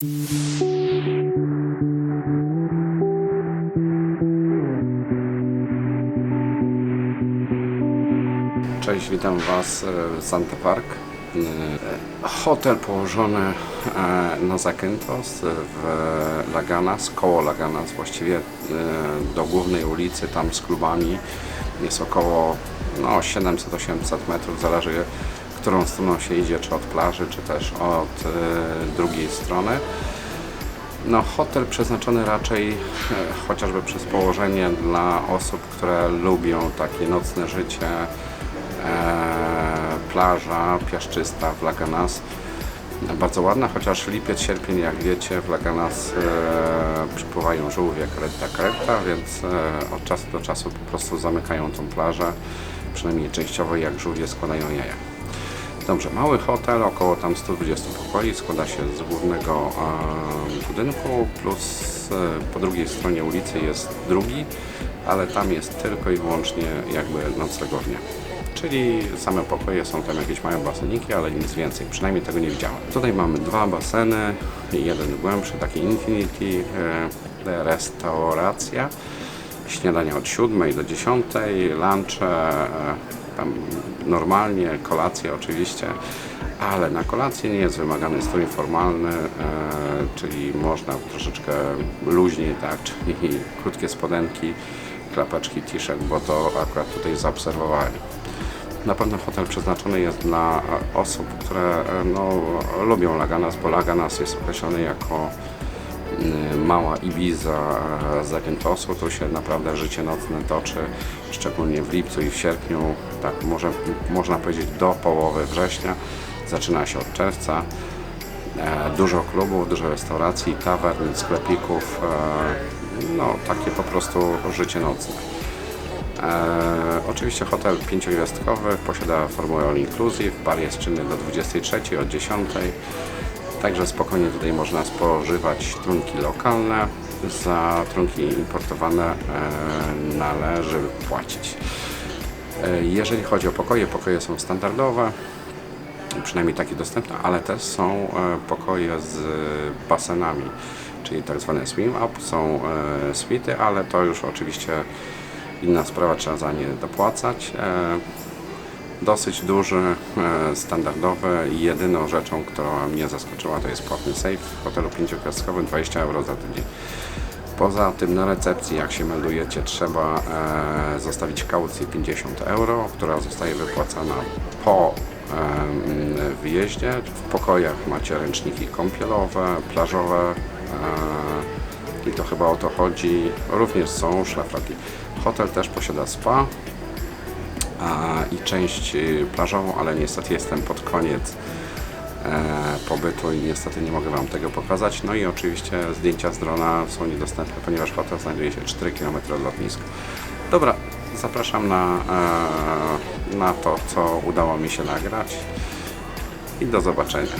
Cześć, witam Was e, w Santa Park. E, Hotel położony e, na Zakynthos w Laganas, koło Laganas właściwie do głównej ulicy, tam z klubami jest około no, 700-800 metrów, zależy którą stroną się idzie, czy od plaży, czy też od e, drugiej strony. No, hotel przeznaczony raczej e, chociażby przez położenie dla osób, które lubią takie nocne życie, e, plaża piaszczysta w Laganas. Bardzo ładna, chociaż lipiec, sierpień, jak wiecie, w Laganas e, przypływają żółwie karetta karetta, więc e, od czasu do czasu po prostu zamykają tą plażę, przynajmniej częściowo jak żółwie składają jaja. Dobrze, mały hotel, około tam 120 pokoi, składa się z głównego budynku, plus e, po drugiej stronie ulicy jest drugi, ale tam jest tylko i wyłącznie jakby noclegownia. Czyli same pokoje są tam jakieś małe baseniki, ale nic więcej, przynajmniej tego nie widziałem. Tutaj mamy dwa baseny, jeden głębszy, taki infinity, e, restauracja, śniadania od 7 do 10, lunche, e, tam normalnie, kolacje oczywiście, ale na kolację nie jest wymagany strój formalny, e, czyli można troszeczkę luźniej, tak, czyli krótkie spodenki, klapeczki, t-shirt, bo to akurat tutaj zaobserwowałem. Na pewno hotel przeznaczony jest dla osób, które e, no, lubią Laganas, bo Laganas jest określony jako mała Ibiza Zakyntosu. Tu się naprawdę życie nocne toczy, szczególnie w lipcu i w sierpniu, tak może, można powiedzieć do połowy września. Zaczyna się od czerwca. E, Dużo klubów, dużo restauracji, tawern, sklepików. e, No, takie po prostu życie nocne. E, oczywiście hotel pięciogwiazdkowy posiada formułę all inclusive, bar jest czynny do 23 od 10. Także spokojnie tutaj można spożywać trunki lokalne. Za trunki importowane e, należy płacić. E, jeżeli chodzi o pokoje, pokoje są standardowe, przynajmniej takie dostępne, ale też są e, pokoje z basenami, czyli tak zwane swim up, są suity, ale to już oczywiście inna sprawa, trzeba za nie dopłacać. E, Dosyć duży, e, standardowy i jedyną rzeczą, która mnie zaskoczyła to jest płatny safe w hotelu pięciogwiazdkowym 20 euro za tydzień. Poza tym na recepcji, jak się meldujecie, trzeba e, zostawić kaucję 50 euro, która zostaje wypłacana po em, wyjeździe. W pokojach macie ręczniki kąpielowe, plażowe e, i to chyba o to chodzi. Również są szlafroki. Hotel też posiada spa i część y, plażową, ale niestety jestem pod koniec e, pobytu i niestety nie mogę Wam tego pokazać. No i oczywiście zdjęcia z drona są niedostępne, ponieważ hotel znajduje się 4 km od lotniska. Dobra, zapraszam na, e, na to, co udało mi się nagrać i do zobaczenia.